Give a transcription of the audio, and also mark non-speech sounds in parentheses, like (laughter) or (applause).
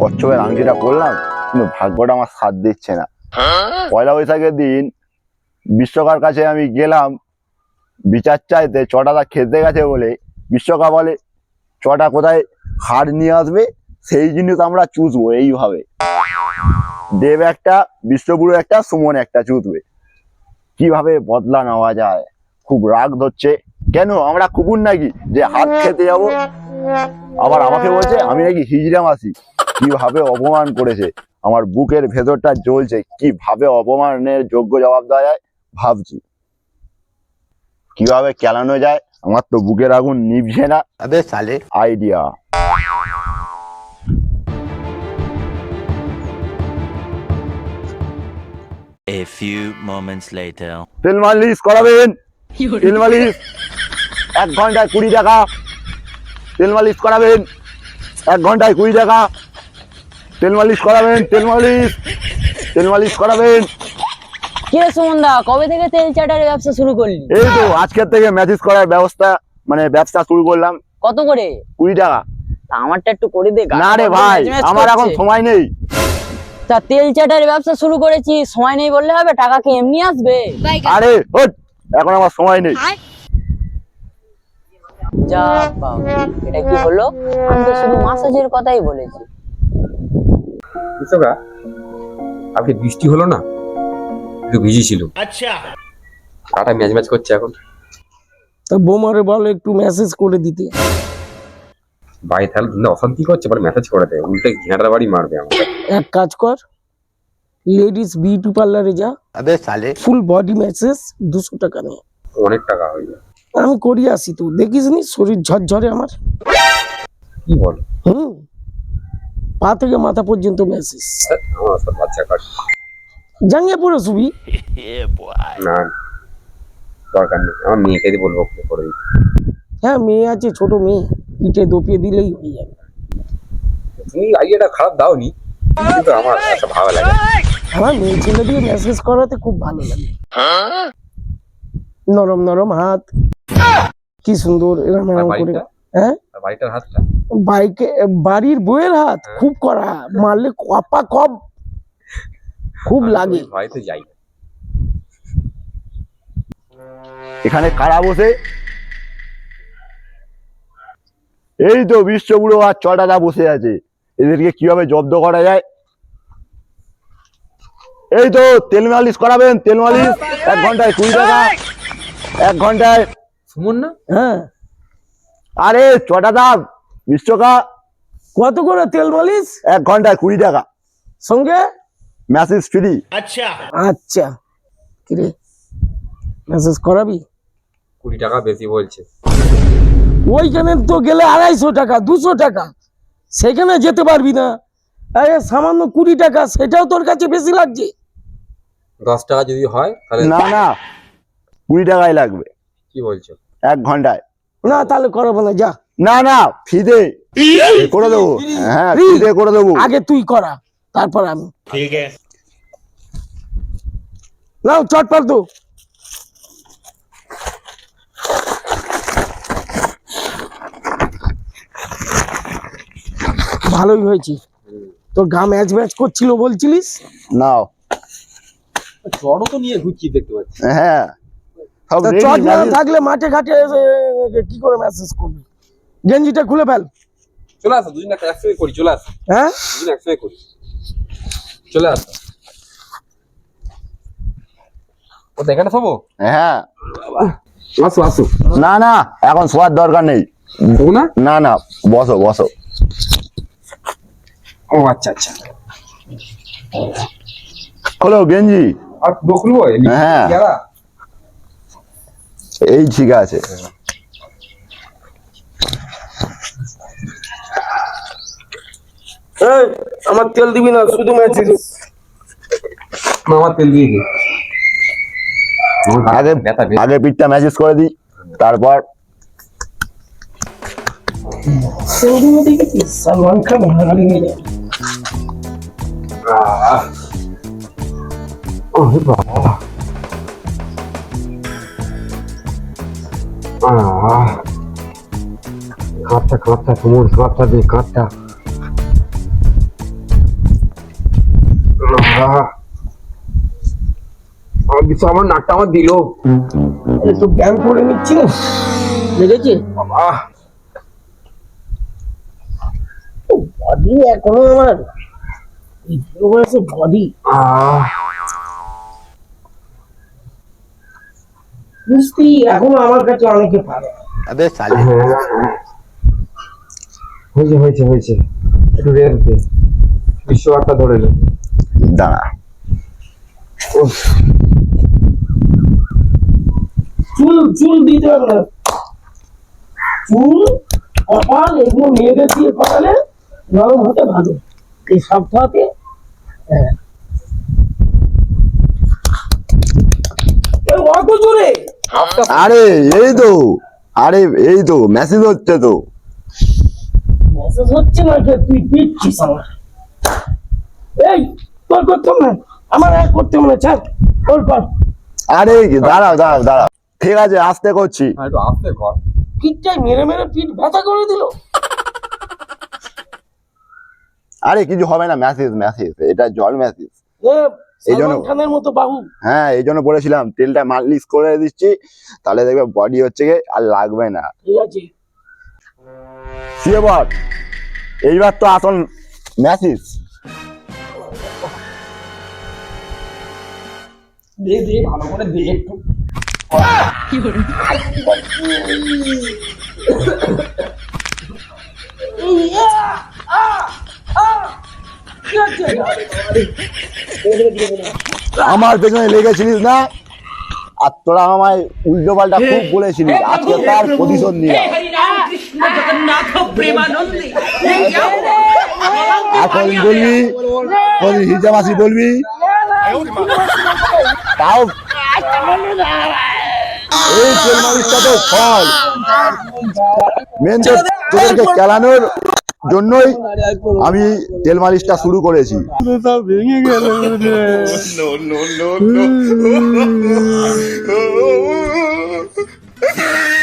কচ্ছপের আংটিটা করলাম কিন্তু ভাগ্যটা আমার সাথ দিচ্ছে না। পয়লা বৈশাখের দিন বিশ্বকার কাছে আমি গেলাম, বিচার চাইতে চটাটা খেতে গেছে বলে বিশ্বকাপ বলে চটা কোথায় হাড় নিয়ে আসবে, সেই জিনিস আমরা চুষবো এইভাবে। দেব একটা বিশ্বপুরু একটা, সুমন একটা চুষবে। কীভাবে বদলা নেওয়া যায়? খুব রাগ ধরছে। কেন, আমরা কুকুর নাকি? যে হাত খেতে যাব? আবার আমাকে বলছে, আমি নাকি হিজড়া মাসি কীভাবে অপমান করেছে? আমার বুকের ভেতরটা জ্বলছে। কীভাবে অপমানের যোগ্য জবাব দেওয়া যায়? ভাবছি। কীভাবে কেলানো যায়? আমার তো বুকের আগুন নিভছে না। সালে। Idea. A few moments later. তেল মালিশ করাবেন। তেল মালিশ। এক ঘন্টায় কুড়ি টাকা। তেল মালিশ করাবেন। এক ঘন্টায় কুড়ি টাকা। তেল মালিশ করাবেন তেল মালিশ তেল মালিশ করাবেন। কিরে সুমনদা কবে থেকে তেল চাটার ব্যবসা শুরু করলি? এই তো আজকের থেকে ম্যাসেজ করার ব্যবস্থা মানে ব্যবসা শুরু করলাম। কত করে? কুড়ি টাকা। তা আমারটা একটু করে দে না রে ভাই আমার এখন সময় নেই। তা তেল চাটার ব্যবসা শুরু করেছি সময় নেই বললে হবে টাকা কি এমনি আসবে? আরে ওঠ, এখন আমার সময় নেই। যা বাবা এটা কি হলো? আমি তো শুধু মাসাজের কথাই বলেছি। কৃষকরা বৃষ্টি হলো না একটু আচ্ছা। কাটা ম্যাচ ম্যাচ করছে এখন। তা বোমারে বল একটু মেসেজ করে দিতে। ভাই তাহলে তুমি অশান্তি করছে? পরে মেসেজ করে উল্টে ঘেঁটার বাড়ি মারবে আমাকে। এক কাজ কর লেডিস বিউটি পার্লারে যা। আবে সালে। ফুল বডি মেসেজ দুশো টাকা নিয়ে অনেক টাকা হয়ে আমি করি আসি তো। দেখিস নি? শরীর ঝরঝরে আমার। কি বল? হুম। পা থেকে মাথা পর্যন্ত মেসেজ। পড়ে শুবি না দরকার নেই। আমার মেয়েকে বলব করে দিতে। হ্যাঁ মেয়ে আছে ছোট মেয়ে। পিঠে দপিয়ে দিলেই হয়ে যাবে। তুমি আইডিয়াটা খারাপ দাওনি কিন্তু আমার একটা ভালো লাগে। আমার মেয়ে ছেলে দিয়ে মেসেজ করাতে খুব ভালো লাগে। নরম নরম হাত। কি সুন্দর এরম আর করে। হ্যাঁ? বাড়িটার হাতটা? বাইকে বাড়ির বইয়ের হাত খুব করা মারলে কপা কপ। খুব লাগে। আমি যাই এখানে কারা বসে? এই তো বিশ্ববুড়ো আর চটাদা বসে আছে। এদেরকে কীভাবে জব্দ করা যায়? এই তো তেল মালিশ করাবেন তেল মালিশ। এক ঘন্টায় কুড়ি টাকা। এক ঘন্টায় সুমন না? হ্যাঁ। আরে ছটা দাম বিশ টাকা কত করে তেল বলিস? এক ঘন্টায় কুড়ি টাকা। সঙ্গে? মেসেজ ফ্রি আচ্ছা। কিরে মেসেজ করাবি? কুড়ি টাকা বেশি বলছে। ওইখানে তো গেলে আড়াইশো টাকা দুশো টাকা। সেখানে যেতে পারবি না। আরে সামান্য কুড়ি টাকা সেটাও তোর কাছে বেশি লাগছে। দশ টাকা যদি হয় তাহলে না না। কুড়ি টাকাই লাগবে। কি বলছো? এক ঘন্টায়। না তাহলে করাবো না যা। না না ফ্রিতে করে দেবো। হ্যাঁ? ফ্রিতে করে দেবো। আগে তুই করা তারপর আমি। ঠিক নাও চটপট দো। ভালোই হয়েছে। তোর গা ম্যাচ ম্যাচ করছিল বলছিলিস? নাও। চড়ও তো নিয়ে ঘুরছি দেখতে পাচ্ছি। হ্যাঁ। তা চট না থাকলে মাঠে ঘাটে কি করে মেসেজ করবি? গেঞ্জিটা খুলে ফেল। চলে আসো দুদিন একটা একসঙ্গে করি চলে আসো। হ্যাঁ? দুদিন একসঙ্গে করি। চলে আসো। ও তো এখানে হ্যাঁ। আসো আসো। না না এখন শোয়ার দরকার নেই। না? না না বসো বসো। ও আচ্ছা আচ্ছা। খোলো গেঞ্জি। আর পুরো খুলবো হ্যাঁ। এই ঠিক আছে। আমার তেল দিবি না শুধু আমার তেল দিয়ে আগে আগে পিঠটা ম্যাসেজ করে দিই তারপর সালমান খান। বাবা। আহ। কাঁপটা কাঁপটা কোমর কাঁপটা দে কাঁপটা আমার আমার নাকটা আমার দিল। একটু ব্যায়াম করে নিচ্ছি না? লেগেছে আহ বডি এখনও আমার। বডি আহ। বুঝতি এখনও আমার কাছে অনেকে পারে। আবে সালে। হয়েছে হয়েছে হয়েছে। একটু রেস্ট দে বিশ্বকাপটা ধরে নে। দাঁড়া। চুল চুল দিতে হবে না। চুল কপাল এগুলো মেয়েদের দিয়ে কপালে নরম হতে ভালো। এই সপ্তাহতে হ্যাঁ। আরে এই তো। আরে এই তো মেসেজ হচ্ছে তো। মেসেজ হচ্ছে না যে তুই দিচ্ছিস আমার এই তোর করতাম না। আমার আর করতে মনে তোর পর আরে দাঁড়াও দাঁড়াও দাঁড়াও। ঠিক আছে আস্তে করছি। একটু আস্তে কর। পিঠটাই মেরে মেরে পিঠ ব্যথা করে দিল। আরে কিছু হবে না মেসেজ মেসেজ এটা জল মেসেজ এ এই জন্য- খানের মতো বাহু। হ্যাঁ এই জন্য বলেছিলাম তেলটা মালিশ করে দিচ্ছি তাহলে দেখবে বডি হচ্ছে গিয়ে আর লাগবে না। ঠিক আছে। এইবার তো আসল দে দে ভালো করে দে একটু। আমার পেছনে লেগেছিলিস না? আর তোরা আমায় উল্টো পাল্টা খুব বলেছিলিস। আজকে তার প্রতিশোধ নিলাম। এখন বলবি কোন হিজাম বলবি? তাও এই তো ফল। মেন তোদেরকে খেলানোর জন্যই আমি তেল মালিশটা শুরু করেছি। (laughs)